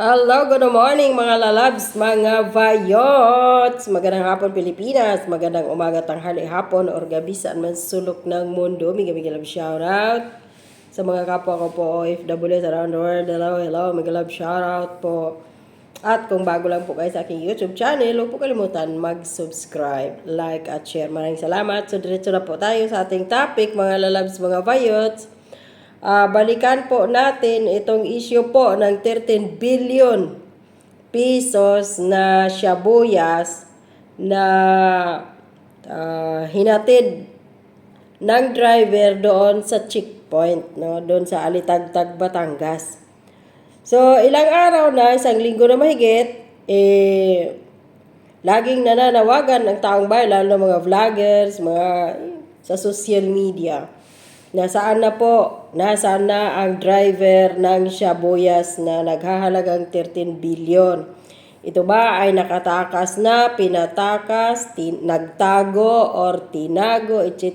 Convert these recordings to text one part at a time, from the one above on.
Hello, good morning mga lalabs, mga vayots! Magandang hapon Pilipinas, magandang umaga, tanghali, hapon, or gabi saan man sulok ng mundo. Miga love shoutout sa mga kapwa ko po OFWs around the world. Hello, hello, miga love shoutout po. At kung bago lang po kayo sa aking YouTube channel, huwag po kalimutan mag-subscribe, like, at share. Maraming salamat. So, diretso na po tayo sa ating topic, mga lalabs, mga vayots. Ah, balikan po natin itong issue po ng 13 billion pesos na shabuyas na ah, hinatid ng driver doon sa checkpoint, no? doon sa Alitagtag, Batangas. So, ilang araw na, isang linggo na mahigit, eh, laging nananawagan ng taong bayan, lalo mga vloggers, mga sa social media. Nasaan na po, nasaan na ang driver ng Shabuyas na naghahalagang 13 billion. Ito ba ay nakatakas na, pinatakas, tin- nagtago, or tinago, etc.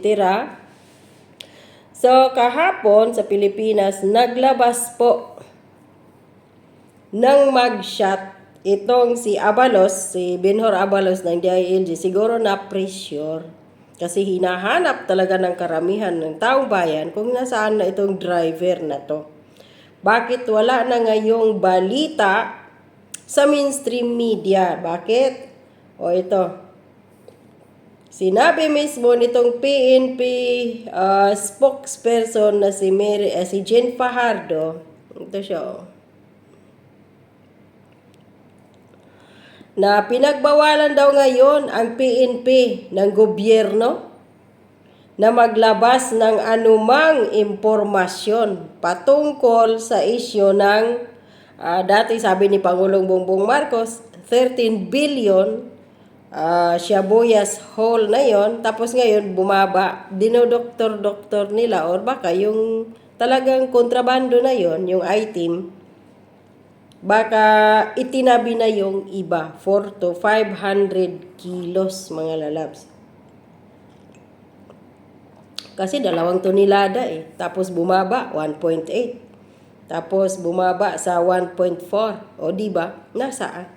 So, kahapon sa Pilipinas, naglabas po ng magshot itong si Abalos, si Benhor Abalos ng DILG. Siguro na pressure kasi hinahanap talaga ng karamihan ng taong bayan kung nasaan na itong driver na to. Bakit wala na ngayong balita sa mainstream media? Bakit? O ito, Sinabi mismo nitong PNP uh, spokesperson na si Mary, eh, si Jen Fajardo, ito siya oh, na pinagbawalan daw ngayon ang PNP ng gobyerno na maglabas ng anumang impormasyon patungkol sa isyo ng ah, dati sabi ni Pangulong Bongbong Marcos 13 billion uh, Shabuyas Hall na yon. Tapos ngayon bumaba. Dinodoktor-doktor nila or baka yung talagang kontrabando na yon yung item baka itinabi na yung iba. 4 to 500 kilos mga lalabs. Kasi dalawang tonelada eh. Tapos bumaba 1.8 tapos bumaba sa 1.4 o di ba? Nasaan?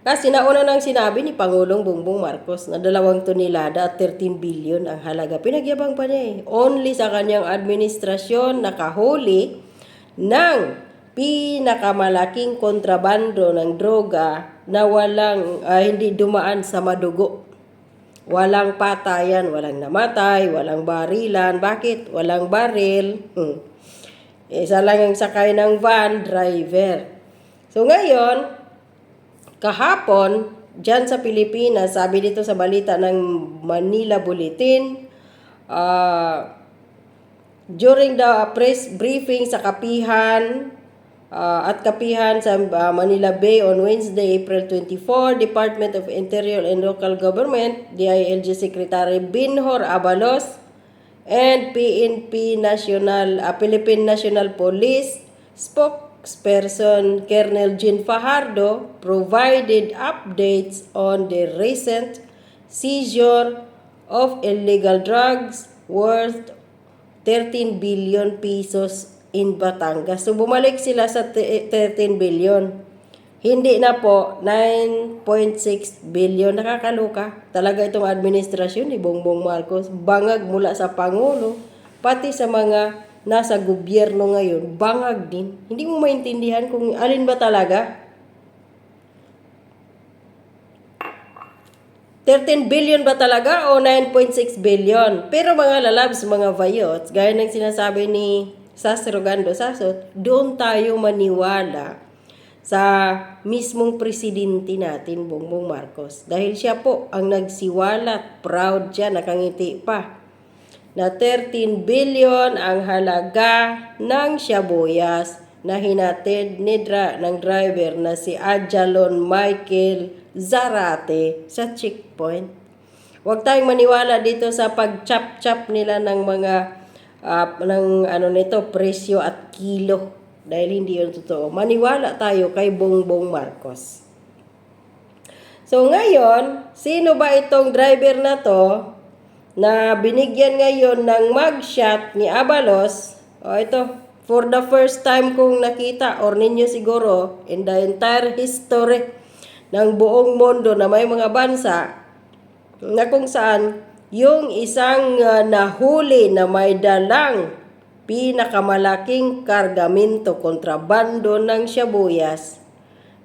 Kasi nauna nang sinabi ni Pangulong Bongbong Marcos na dalawang tonelada at 13 billion ang halaga. Pinagyabang pa niya eh. Only sa kanyang administrasyon nakahuli ng pinakamalaking kontrabando ng droga na walang ah, hindi dumaan sa madugo. Walang patayan, walang namatay, walang barilan. Bakit? Walang baril. Hmm. Isa lang ang sakay ng van, driver. So ngayon, kahapon, dyan sa Pilipinas, sabi dito sa balita ng Manila Bulletin, ah, during the press briefing sa kapihan uh, at kapihan sa uh, Manila Bay on Wednesday, April 24, Department of Interior and Local Government, DILG Secretary Binhor Abalos, and PNP National, uh, Philippine National Police spokesperson Colonel Jean Fajardo provided updates on the recent seizure of illegal drugs worth 13 billion pesos in Batangas. So bumalik sila sa t- 13 billion. Hindi na po 9.6 billion. Nakakaluka. Talaga itong administrasyon ni Bongbong Marcos. Bangag mula sa Pangulo, pati sa mga nasa gobyerno ngayon, bangag din. Hindi mo maintindihan kung alin ba talaga 13 billion ba talaga o 9.6 billion? Pero mga lalabs, mga vayots, gaya ng sinasabi ni Sas Rogando Sasot, doon tayo maniwala sa mismong presidente natin, Bongbong Marcos. Dahil siya po ang nagsiwalat, proud siya, nakangiti pa, na 13 billion ang halaga ng Shabuyas na hinatid ni dra ng driver na si Ajalon Michael Zarate sa checkpoint. Huwag tayong maniwala dito sa pag-chop-chop nila ng mga ah, ng ano nito presyo at kilo dahil hindi yun totoo. Maniwala tayo kay Bongbong Marcos. So ngayon, sino ba itong driver na to na binigyan ngayon ng mugshot ni Abalos? O ito, for the first time kong nakita or ninyo siguro in the entire history ng buong mundo na may mga bansa na kung saan yung isang ah, nahuli na may dalang pinakamalaking kargamento kontrabando ng siyabuyas,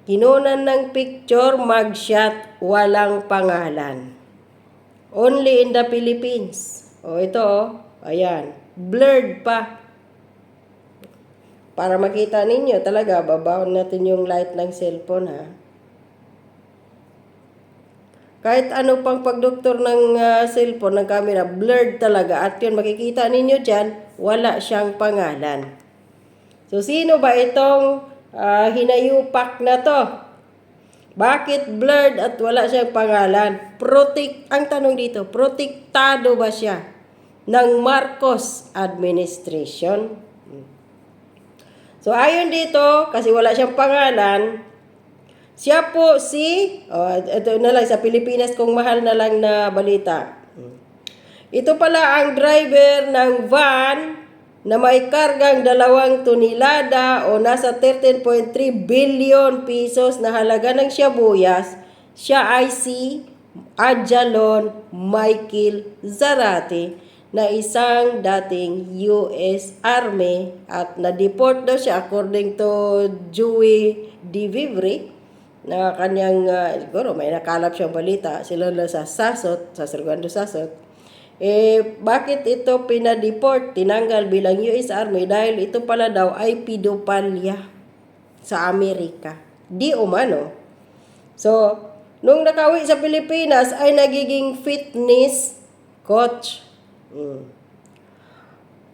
kinunan ng picture, mugshot, walang pangalan. Only in the Philippines. O ito, oh. ayan, blurred pa. Para makita ninyo talaga, babaon natin yung light ng cellphone ha. Kahit ano pang pagdoktor ng ah, cellphone, ng camera, blurred talaga. At yun, makikita ninyo dyan, wala siyang pangalan. So, sino ba itong ah, hinayupak na to? Bakit blurred at wala siyang pangalan? Protect, ang tanong dito, protektado ba siya ng Marcos administration? So ayon dito, kasi wala siyang pangalan, siya po si, oh, ito na lang sa Pilipinas kung mahal na lang na balita. Ito pala ang driver ng van na may kargang dalawang tonelada o nasa 13.3 billion pesos na halaga ng siyabuyas. Siya ay si Adjalon Michael Zarate na isang dating US Army at na-deport daw siya according to Joey DeVivre na kanyang, ah, siguro may nakalap siyang balita, sila na sa Sasot, sa Sergando Sasot, eh, bakit ito pinadeport, tinanggal bilang US Army dahil ito pala daw ay pedophilia sa Amerika. Di umano. So, nung nakawi sa Pilipinas ay nagiging fitness coach. Mm.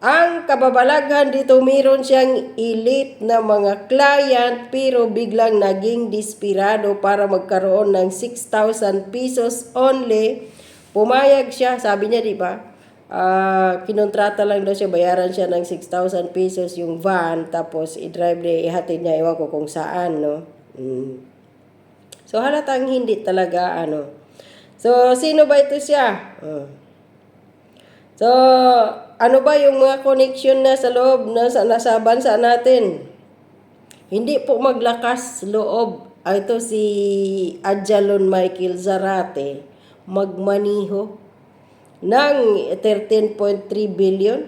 Ang kababalaghan dito, meron siyang elite na mga client pero biglang naging dispirado para magkaroon ng 6,000 pesos only. Pumayag siya, sabi niya, di ba? Ah, kinontrata lang daw siya, bayaran siya ng 6,000 pesos yung van, tapos i-drive niya, ihatid niya, iwan ko kung saan, no? Mm. So, halatang hindi talaga, ano. So, sino ba ito siya? Oh. So, ano ba yung mga connection na sa loob na sa, nasa bansa natin? Hindi po maglakas loob. Ah, Ito si Adjalon Michael Zarate magmaniho ng 13.3 billion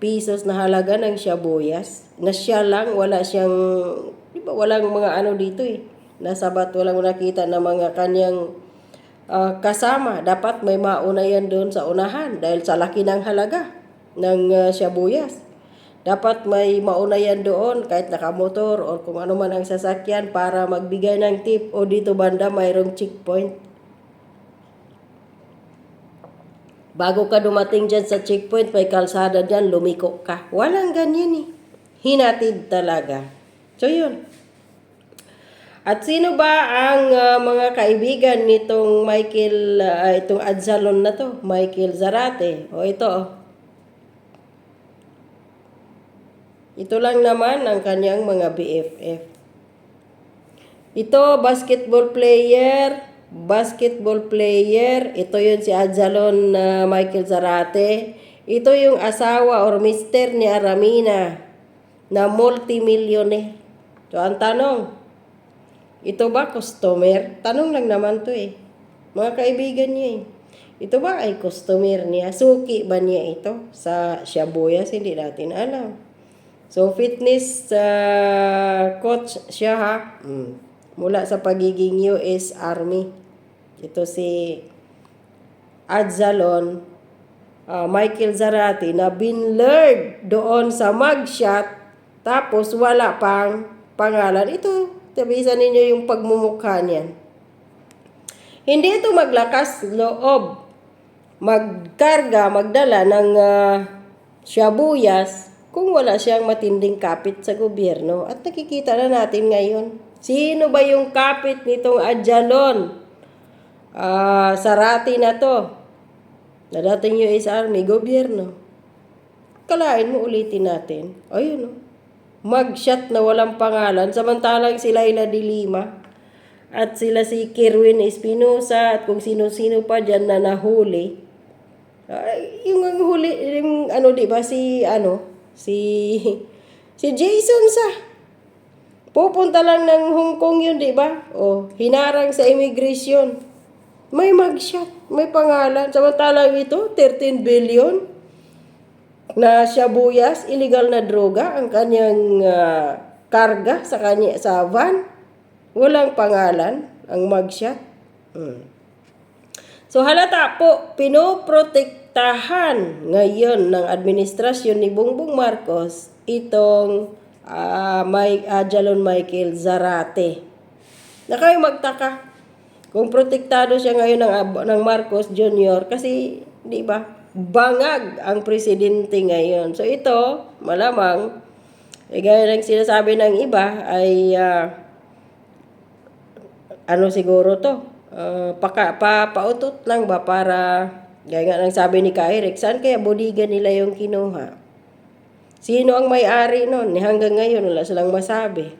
pesos na halaga ng siyabuyas na siya lang wala siyang di ba walang mga ano dito eh nasabat walang nakita na mga kanyang ah, kasama dapat may mauna yan doon sa unahan dahil sa laki ng halaga ng ah, siyabuyas dapat may mauna yan doon kahit nakamotor o kung ano man ang sasakyan para magbigay ng tip o dito banda mayroong checkpoint Bago ka dumating dyan sa checkpoint, may kalsada dyan, lumiko ka. Walang ganyan eh. Hinatid talaga. So yun. At sino ba ang ah, mga kaibigan nitong Michael, ah, itong Adzalon na to? Michael Zarate. O ito oh. Ito lang naman ang kanyang mga BFF. Ito, basketball player, basketball player. Ito yun si Adjalon na Michael Zarate. Ito yung asawa or mister ni Aramina na multimillionaire. So, ang tanong, ito ba customer? Tanong lang naman to eh. Mga kaibigan niya eh. Ito ba ay customer niya? Suki ba niya ito sa Shabuyas? Hindi natin alam. So, fitness uh, coach siya ha. Mm. Mula sa pagiging US Army. Ito si Adzalon uh, Michael Zarate na binlurred doon sa mugshot tapos wala pang pangalan. Ito, tabisan ninyo yung pagmumukha niyan. Hindi ito maglakas loob magkarga, magdala ng uh, shabuyas kung wala siyang matinding kapit sa gobyerno. At nakikita na natin ngayon. Sino ba yung kapit nitong Adjalon? Ah, sarati na to. Na dating US Army, gobyerno. Kalain mo ulitin natin. Ayun o. Magshot na walang pangalan. Samantalang sila Ila de Lima. At sila si Kirwin Espinosa at kung sino-sino pa dyan na nahuli. Ay, yung huli, yung ano, di ba, si, ano, si Si Jason sa. Pupunta lang ng Hong Kong yun, di ba? O, hinarang sa immigration. May mugshot, may pangalan. Samantalang ito, 13 billion na shabuyas, illegal na droga, ang kanyang ah, karga sa kanya sa van. Walang pangalan, ang mugshot. Hmm. So halata po, pinoprotektahan ngayon ng administrasyon ni Bongbong Marcos itong Mike, ah, Jalon Michael Zarate. Na kayo magtaka kung protektado siya ngayon ng, ng Marcos Jr. kasi, di ba, bangag ang presidente ngayon. So ito, malamang, eh, gaya ng sinasabi ng iba, ay ah, ano siguro to? Uh, paka, pa, pautot lang ba para, gaya nga ng sabi ni Kairik, saan kaya bodiga nila yung kinuha? Sino ang may-ari nun? Hanggang ngayon, wala silang masabi.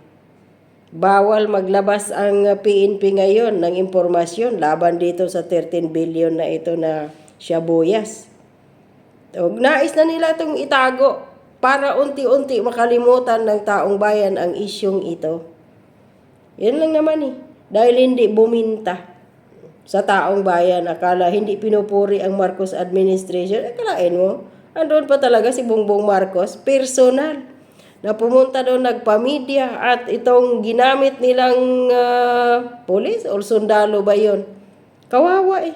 Bawal maglabas ang PNP ngayon ng impormasyon laban dito sa 13 billion na ito na siyabuyas. O, nais na nila itong itago para unti-unti makalimutan ng taong bayan ang isyong ito. Yan lang naman eh. Dahil hindi buminta sa taong bayan. Akala hindi pinupuri ang Marcos administration. Akalain mo, andun pa talaga si Bongbong Marcos, personal. Na pumunta doon nagpamidya at itong ginamit nilang ah, polis or sundalo ba yun? Kawawa eh.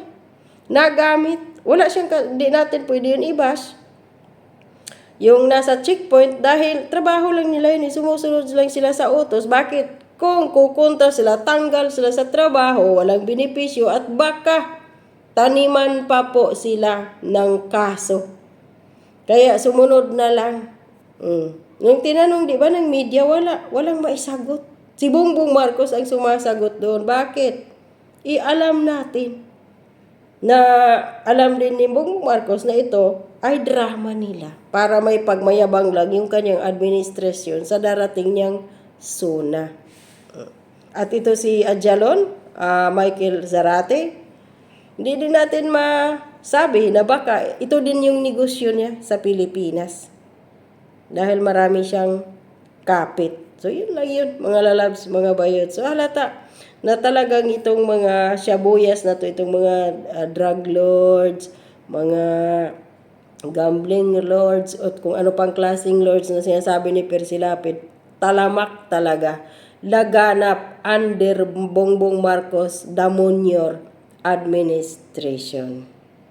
Nagamit. Wala siyang, ka- di natin pwede yun i-bash yung nasa checkpoint dahil trabaho lang nila yun, eh, sumusunod lang sila sa utos. Bakit? Kung kukontra sila, tanggal sila sa trabaho, walang benepisyo at baka taniman pa po sila ng kaso. Kaya sumunod na lang. Mm. Nung tinanong, di ba, ng media, wala, walang maisagot. Si Bongbong Marcos ang sumasagot doon. Bakit? Ialam natin na alam din ni Bongbong Marcos na ito ay drama nila para may pagmayabang lang yung kanyang administrasyon sa darating niyang suna. At ito si Adjalon, ah, Michael Zarate, hindi din natin masabi na baka ito din yung negosyo niya sa Pilipinas. Dahil marami siyang kapit. So yun lang yun, mga lalabs, mga bayot. So halata na talagang itong mga shabuyas na to, itong mga ah, drug lords, mga gambling lords, at kung ano pang klaseng lords na sinasabi ni Percy Lapid, talamak talaga. Laganap under Bongbong Marcos Damonyor administration.